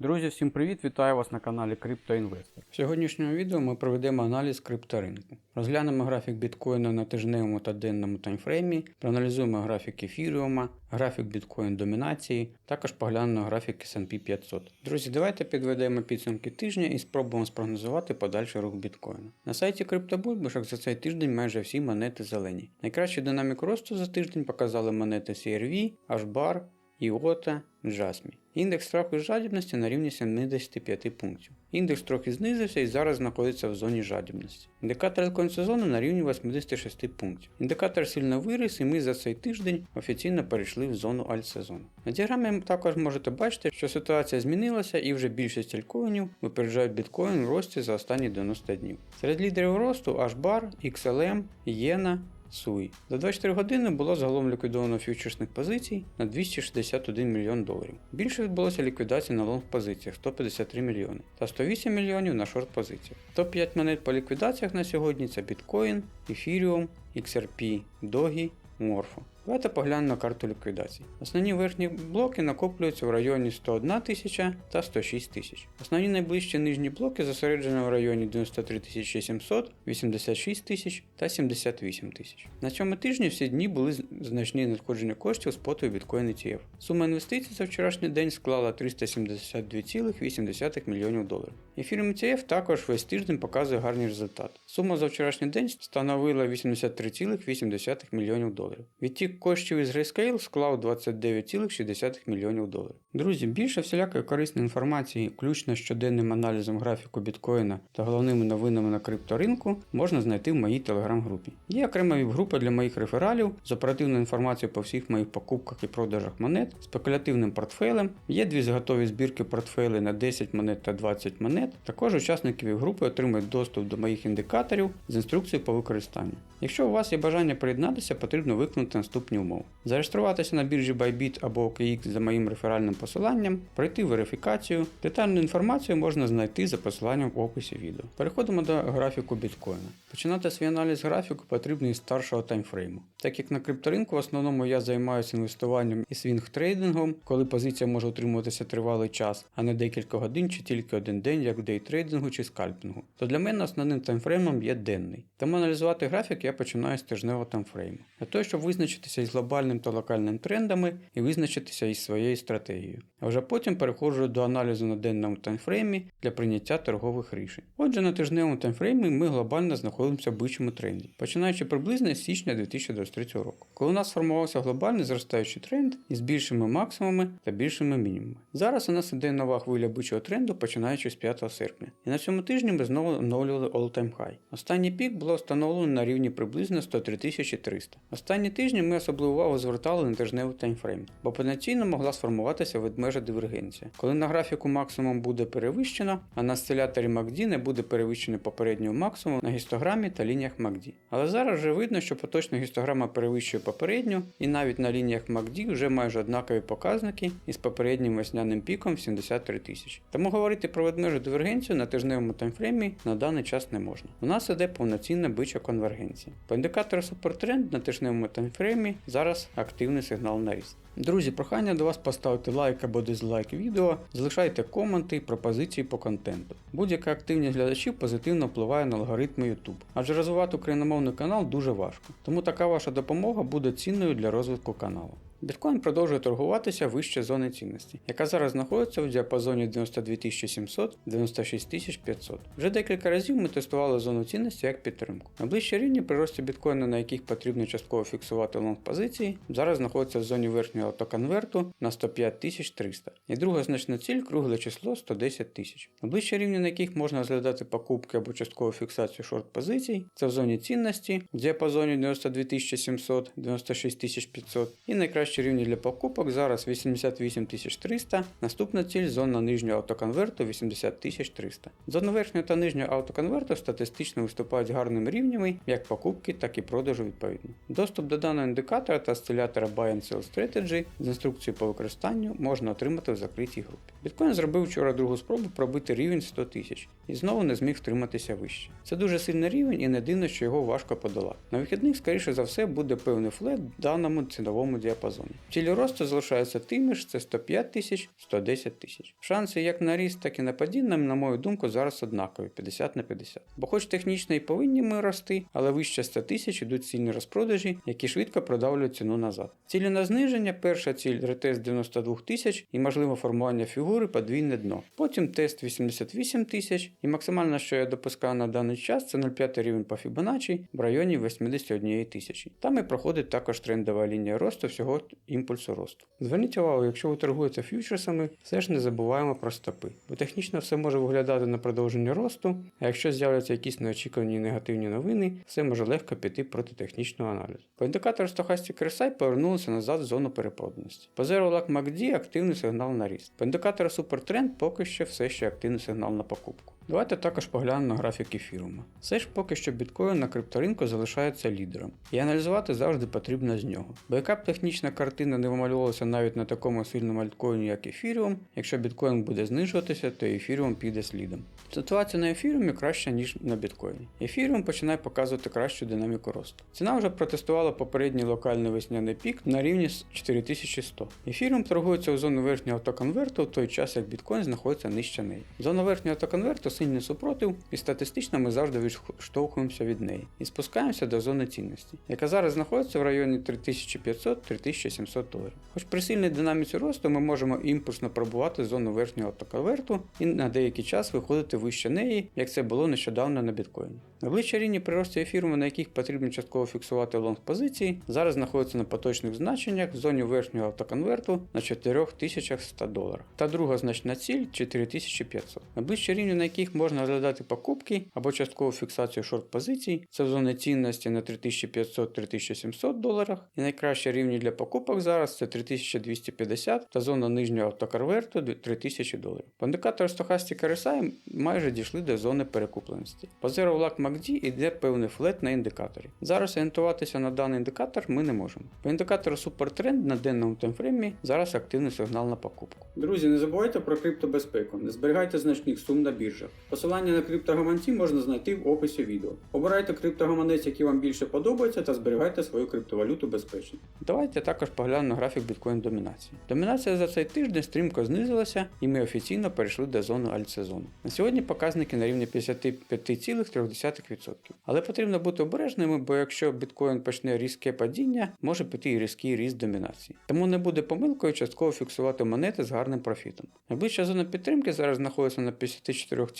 Друзі, всім привіт! Вітаю вас на каналі CryptoInvestor. В сьогоднішньому відео ми проведемо аналіз крипторинку. Розглянемо графік біткоїна на тижневому та денному таймфреймі, проаналізуємо графік ефіріума, графік біткоін домінації, також поглянемо графік S&P 500. Друзі, давайте підведемо підсумки тижня і спробуємо спрогнозувати подальший рух біткоїна. На сайті CryptoBulbашок за цей тиждень майже всі монети зелені. Найкращу динаміку росту за тиждень показали монети CRV, HBAR, IOTA, Jasmine. Індекс страху і жадібності на рівні 75 пунктів. Індекс трохи знизився і зараз знаходиться в зоні жадібності. Індикатор сезону на рівні 86 пунктів. Індикатор сильно виріс, і ми за цей тиждень офіційно перейшли в зону альтсезону. На діаграмі також можете бачити, що ситуація змінилася і вже більшість альткоїнів випереджають біткоін в рості за останні 90 днів. Серед лідерів росту HBAR, XLM, Єна, Суй. За 24 години було загалом ліквідовано фьючерсних позицій на 261 мільйон доларів. Більше відбулося ліквідацій на лонг позиціях 153 мільйони та 108 мільйонів на шорт позиціях. Топ-5 монет по ліквідаціях на сьогодні це Bitcoin, Ethereum, XRP, Doge, Morpho. Давайте поглянемо на карту ліквідацій. Основні верхні блоки накоплюються в районі 101 тисяча та 106 тисяч. Основні найближчі нижні блоки зосереджені в районі 93 700, 86 тисяч та 78 тисяч. На цьому тижні всі дні були значні надходження коштів споту Bitcoin ETF. Сума інвестицій за вчорашній день склала 372,8 мільйонів доларів. Ethereum ETF також весь тиждень показує гарний результат. Сума за вчорашній день становила 83,8 мільйонів доларів. Відтік коштів із Grayscale склав 29,6 мільйонів доларів. Друзі, більше всілякої корисної інформації, включно з щоденним аналізом графіку біткоїна та головними новинами на крипторинку, можна знайти в моїй телеграм-групі. Є окрема віп-група для моїх рефералів з оперативною інформацією по всіх моїх покупках і продажах монет, спекулятивним портфелем. Є дві зготові збірки портфелей на 10 монет та 20 монет. Також учасники віп-групи отримують доступ до моїх індикаторів з інструкцією по використанню. Якщо у вас є бажання приєднатися, потрібно виконати наступні умови. Зареєструватися на біржі Bybit або OKX за моїм реферальним посиланням, пройти верифікацію. Детальну інформацію можна знайти за посиланням в описі відео. Переходимо до графіку біткоїна. Починати свій аналіз графіку потрібно із старшого таймфрейму. Так як на крипторинку в основному я займаюся інвестуванням і свінг-трейдингом, коли позиція може утримуватися тривалий час, а не декілька годин чи тільки один день, як в дейтрейдингу чи скальпінгу, то для мене основним таймфреймом є денний. Тому аналізувати графік я починаю з тижневого таймфрейму. Для того, щоб визначитися із глобальним та локальним трендами і визначитися із своєю стратегією. А вже потім переходжу до аналізу на денному таймфреймі для прийняття торгових рішень. Отже, на тижневому таймфреймі ми глобально знаходимося в бичому тренді, починаючи приблизно з січня 2023 року, коли у нас сформувався глобальний зростаючий тренд із більшими максимумами та більшими мінімумами. Зараз у нас іде нова хвиля бичого тренду, починаючи з 5 серпня. І на цьому тижні ми знову оновлювали all-time high. Останній пік було встановлено на рівні приблизно 103 300. Останні тижні ми особливу увагу звертали на тижневий таймфрейм, бо потенційно могла сформуватися ведмежа дивергенція, коли на графіку максимум буде перевищено, а на осциляторі MACD не буде перевищено попереднього максимуму на гістограмі та лініях MACD. Але зараз вже видно, що поточна гістограма перевищує попередню, і навіть на лініях MACD вже майже однакові показники із попереднім весняним піком в 73 тисячі. Тому говорити про ведмежу дивергенцію на тижневому таймфреймі на даний час не можна. У нас іде повноцінна бича конвергенція. По індикатору супертренд на тижневому таймфреймі зараз активний сигнал на ріст. Друзі, прохання до вас поставити лайк або дизлайк відео, залишайте коменти і пропозиції по контенту. Будь-яка активність глядачів позитивно впливає на алгоритми YouTube, адже розвивати україномовний канал дуже важко, тому така ваша допомога буде цінною для розвитку каналу. Біткоін продовжує торгуватися вище зони цінності, яка зараз знаходиться в діапазоні 92 700 96 500. Вже декілька разів ми тестували зону цінності як підтримку. Найближчі рівні при рості біткоїна, на яких потрібно частково фіксувати лонг позиції, зараз знаходиться в зоні верхнього автоконверту на 105 300. І друга значна ціль кругле число 110 тисяч. Найближчі рівні, на яких можна розглядати покупки або часткову фіксацію шорт позицій, це в зоні цінності в діапазоні 92 700 96 500 і найкраще Найкращі рівні для покупок зараз 88 300. Наступна ціль зона нижнього автоконверту 80 300. Зона верхнього та нижнього автоконверту статистично виступають гарними рівнями як покупки, так і продажу відповідно. Доступ до даного індикатора та осцилятора Buy and Sell Strategy з інструкцією по використанню можна отримати в закритій групі. Біткоін зробив вчора другу спробу пробити рівень 100 тисяч і знову не зміг втриматися вище. Це дуже сильний рівень і не дивно, що його важко подолати. На вихідних, скоріше за все, буде певний флет в даному ціновому діапазоні. Діапазоні. Цілі росту залишаються тими ж, це 105 тисяч, 110 тисяч. Шанси як на ріст, так і на падіння, на мою думку, зараз однакові 50 на 50. Бо хоч технічно і повинні ми рости, але вище 100 тисяч ідуть сильні розпродажі, які швидко продавлюють ціну назад. Цілі на зниження, перша ціль ретест 92 тисяч і можливо формування фігури подвійне дно. Потім тест 88 тисяч і максимально, що я допускаю на даний час, це 0,5 рівень по Fibonacci в районі 81 тисячі. Там і проходить також трендова лінія росту всього імпульсу росту. Зверніть увагу, якщо ви торгуєте фьючерсами, все ж не забуваємо про стопи, бо технічно все може виглядати на продовження росту, а якщо з'являться якісь неочікувані негативні новини, все може легко піти проти технічного аналізу. По індикатору Stochastic RSI повернулися назад в зону перепроданості. По Zero Lag MACD активний сигнал на ріст. По індикатору Supertrend поки що все ще активний сигнал на покупку. Давайте також поглянемо графік ефірума. Все ж поки що біткоін на крипторинку залишається лідером, і аналізувати завжди потрібно з нього. Бо яка б технічна картина не вималювалася навіть на такому сильному альткоїні, як ефіріум, якщо біткоін буде знижуватися, то ефіріум піде слідом. Ситуація на ефіріумі краща, ніж на біткоїні. Ефіріум починає показувати кращу динаміку росту. Ціна вже протестувала попередній локальний весняний пік на рівні з 4100. Ефіріум торгується у зону верхнього автоконверту в той час, як біткоін знаходиться нижче неї. Зона верхнього автоконверту сильний супротив, і статистично ми завжди відштовхуємося від неї і спускаємося до зони цінності, яка зараз знаходиться в районі 3500-3700 доларів. Хоч при сильній динаміці росту ми можемо імпульсно пробувати зону верхнього автоконверту і на деякий час виходити вище неї, як це було нещодавно на біткоїні. Найближчі рівні приросту ефіру, на яких потрібно частково фіксувати лонг позиції, зараз знаходяться на поточних значеннях в зоні верхнього автоконверту на 4100 доларів. Та друга значна ціль 4500. Найближчі рівні, на яких можна розглядати покупки або часткову фіксацію шорт позицій, це в зоні цінності на 3500-3700 доларах. І найкращі рівні для покупок зараз це 3250 та зона нижнього автоконверту 3000 доларів. По індикатору Stochastic RSI майже дійшли до зони перекупленості. По Zero Lag MACD йде певний флет на індикаторі. Зараз орієнтуватися на даний індикатор ми не можемо. По індикатору Supertrend на денному таймфреймі зараз активний сигнал на покупку. Друзі, не забувайте про криптобезпеку, не зберігайте значних сум на біржах. Посилання на криптогаманці можна знайти в описі відео. Обирайте криптогаманець, який вам більше подобається, та зберігайте свою криптовалюту безпечно. Давайте також поглянемо графік біткоін домінації. Домінація за цей тиждень стрімко знизилася, і ми офіційно перейшли до зони альтсезону. На сьогодні показники на рівні 55,3%. Але потрібно бути обережними, бо якщо біткоін почне різке падіння, може піти і різкий ріст домінації. Тому не буде помилкою частково фіксувати монети з гарним профітом. Найближча зона підтримки зараз знаходиться на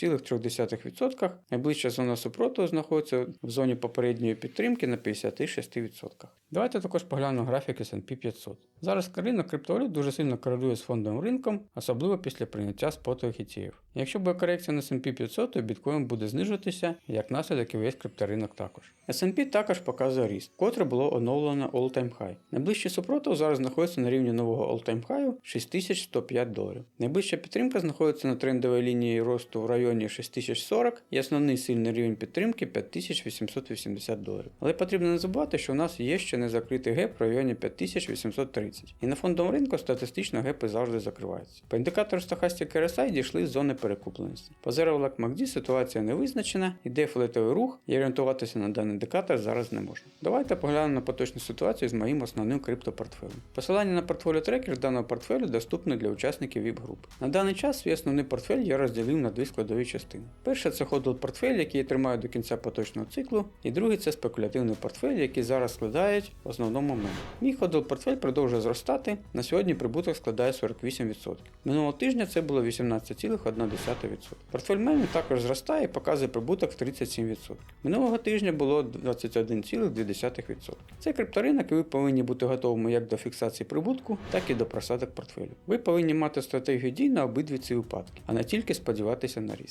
54,3%, найближча зона супротиву знаходиться в зоні попередньої підтримки на 56%. Давайте також поглянемо графік S&P 500. Зараз ринок криптовалют дуже сильно корелює з фондовим ринком, особливо після прийняття спотових ETF. Якщо буде корекція на S&P 500, то біткоін буде знижуватися, як наслідок і весь крипторинок також. S&P також показує ріст, котре було оновлено all-time high. Найближчий супротив зараз знаходиться на рівні нового all-time high 6105 доларів. Найближча підтримка знаходиться на трендовій лінії росту в районі 6040 і основний сильний рівень підтримки 5880 доларів. Але потрібно не забувати, що у нас є ще не закритий геп в районі 5830. І на фондовому ринку статистично гепи завжди закриваються. По індикатору Stochastic RSI дійшли з зони перекупленості. По Zero Lag MACD ситуація не визначена, іде флетовий рух, і орієнтуватися на даний індикатор зараз не можна. Давайте поглянемо на поточну ситуацію з моїм основним криптопортфелем. Посилання на портфоліо трекер даного портфелю доступне для учасників VIP-групи. На даний час свій основний портфель я розділив на дві складові частини. Перше це ходл портфель, який я тримаю до кінця поточного циклу, і другий це спекулятивний портфель, який зараз складають в основному мене. Мій ходл портфель продовжує зростати. На сьогодні прибуток складає 48%. Минулого тижня це було 18,1%. Портфель мене також зростає і показує прибуток в 37%. Минулого тижня було 21,2%. Це крипторинок, і ви повинні бути готовими як до фіксації прибутку, так і до просадок портфелю. Ви повинні мати стратегію дій на обидві ці випадки, а не тільки сподіватися на ріст.